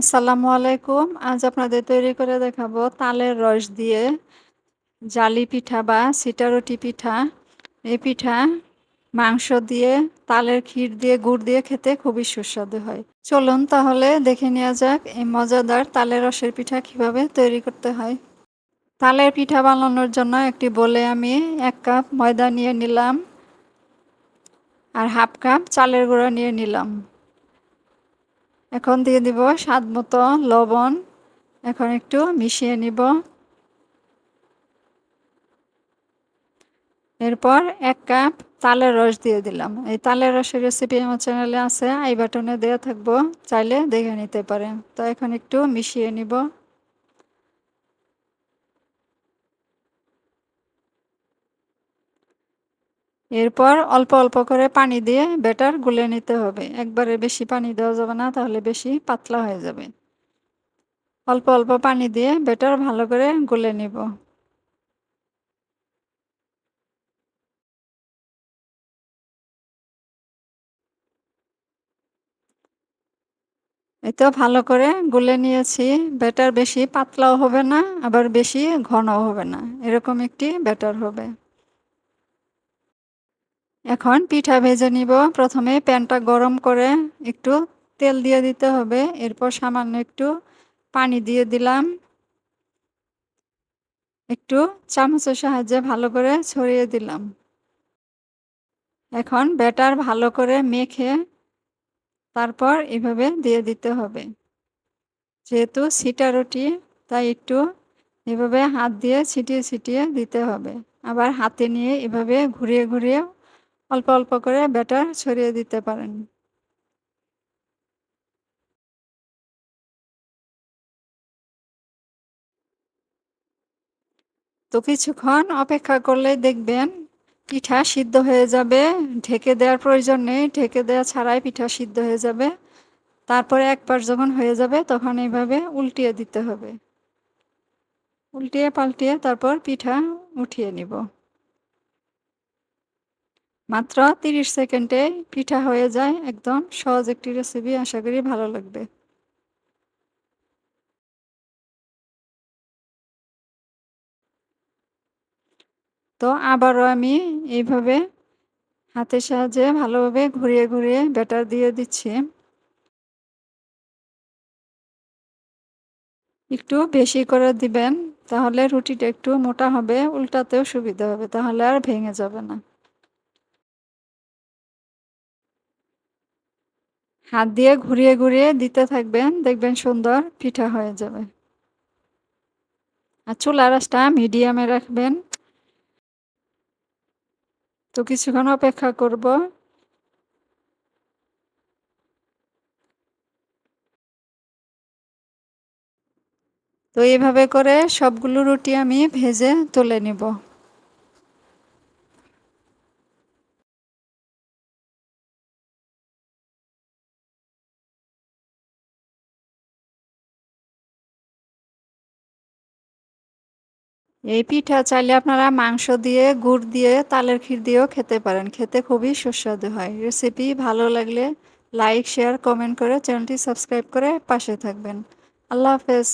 আসসালামু আলাইকুম। আজ আপনাদের তৈরি করে দেখাবো তালের রস দিয়ে জালি পিঠা বা সিটারুটি পিঠা। এই পিঠা মাংস দিয়ে, তালের ক্ষীর দিয়ে, গুড় দিয়ে খেতে খুবই সুস্বাদু হয়। চলুন তাহলে দেখে নেওয়া যাক এই মজাদার তালের রসের পিঠা কীভাবে তৈরি করতে হয়। তালের পিঠা বানানোর জন্য একটি বলে আমি এক কাপ ময়দা নিয়ে নিলাম আর হাফ কাপ চালের গুঁড়া নিয়ে নিলাম। এখন দিয়ে দিব স্বাদ মতো লবণ। এখন একটু মিশিয়ে নিব। এরপর এক কাপ তালের রস দিয়ে দিলাম। এই তালের রসের রেসিপি আমার চ্যানেলে আছে, আই বাটনে দেওয়া থাকব, চাইলে দেখে নিতে পারেন। তো এখন একটু মিশিয়ে নিব। এরপর অল্প অল্প করে পানি দিয়ে ব্যাটার গুলে নিতে হবে। একবারে বেশি পানি দেওয়া যাবে না, তাহলে বেশি পাতলা হয়ে যাবে। অল্প অল্প পানি দিয়ে ব্যাটার ভালো করে গুলে নিব। এই তো ভালো করে গুলে নিয়েছি। ব্যাটার বেশি পাতলাও হবে না, আবার বেশি ঘনও হবে না। এরকম একটি ব্যাটার হবে। এখন পিঠা ভেজে নিব। প্রথমে প্যানটা গরম করে একটু তেল দিয়ে দিতে হবে। এরপর সামান্য একটু পানি দিয়ে দিলাম। একটু চামচের সাহায্যে ভালো করে ছড়িয়ে দিলাম। এখন ব্যাটার ভালো করে মেখে তারপর এভাবে দিয়ে দিতে হবে। যেহেতু সিটা রুটি, তাই একটু এভাবে হাত দিয়ে ছিটিয়ে ছিটিয়ে দিতে হবে। আবার হাতে নিয়ে এভাবে ঘুরিয়ে ঘুরিয়ে অল্প অল্প করে ব্যাটার ছড়িয়ে দিতে পারেন। তো কিছুক্ষণ অপেক্ষা করলে দেখবেন পিঠা সিদ্ধ হয়ে যাবে, ঢেকে দেওয়ার প্রয়োজন নেই, ঢেকে দেওয়া ছাড়াই পিঠা সিদ্ধ হয়ে যাবে। তারপরে এক একবার যখন হয়ে যাবে তখন এইভাবে উল্টিয়ে দিতে হবে। উল্টিয়ে পাল্টিয়ে তারপর পিঠা উঠিয়ে নিব। মাত্র তিরিশ সেকেন্ডে পিঠা হয়ে যায় একদম সহজ একটি রেসিপি আশা করি ভালো লাগবে। তো আবারও আমি এইভাবে হাতের সাহায্যে ভালোভাবে ঘুরিয়ে ঘুরিয়ে ব্যাটার দিয়ে দিচ্ছি। একটু বেশি করে দিবেন, তাহলে রুটিটা একটু মোটা হবে, উল্টাতেও সুবিধা হবে, তাহলে আর ভেঙে যাবে না। হাত দিয়ে ঘুরিয়ে ঘুরিয়ে দিতে থাকবেন, দেখবেন সুন্দর পিঠা হয়ে যাবে। আর চুলা রাসটা মিডিয়ামে রাখবেন। তো কিছুক্ষণ অপেক্ষা করব। তো এইভাবে করে সবগুলো রুটি আমি ভেজে তুলে নিব। এই পিঠা চাইলে আপনারা মাংস দিয়ে, গুড় দিয়ে, তালের ক্ষীর দিয়েও খেতে পারেন। খেতে খুবই সুস্বাদু হয়। রেসিপি ভালো লাগলে লাইক, শেয়ার, কমেন্ট করে চ্যানেলটি সাবস্ক্রাইব করে পাশে থাকবেন। আল্লাহ হাফেজ।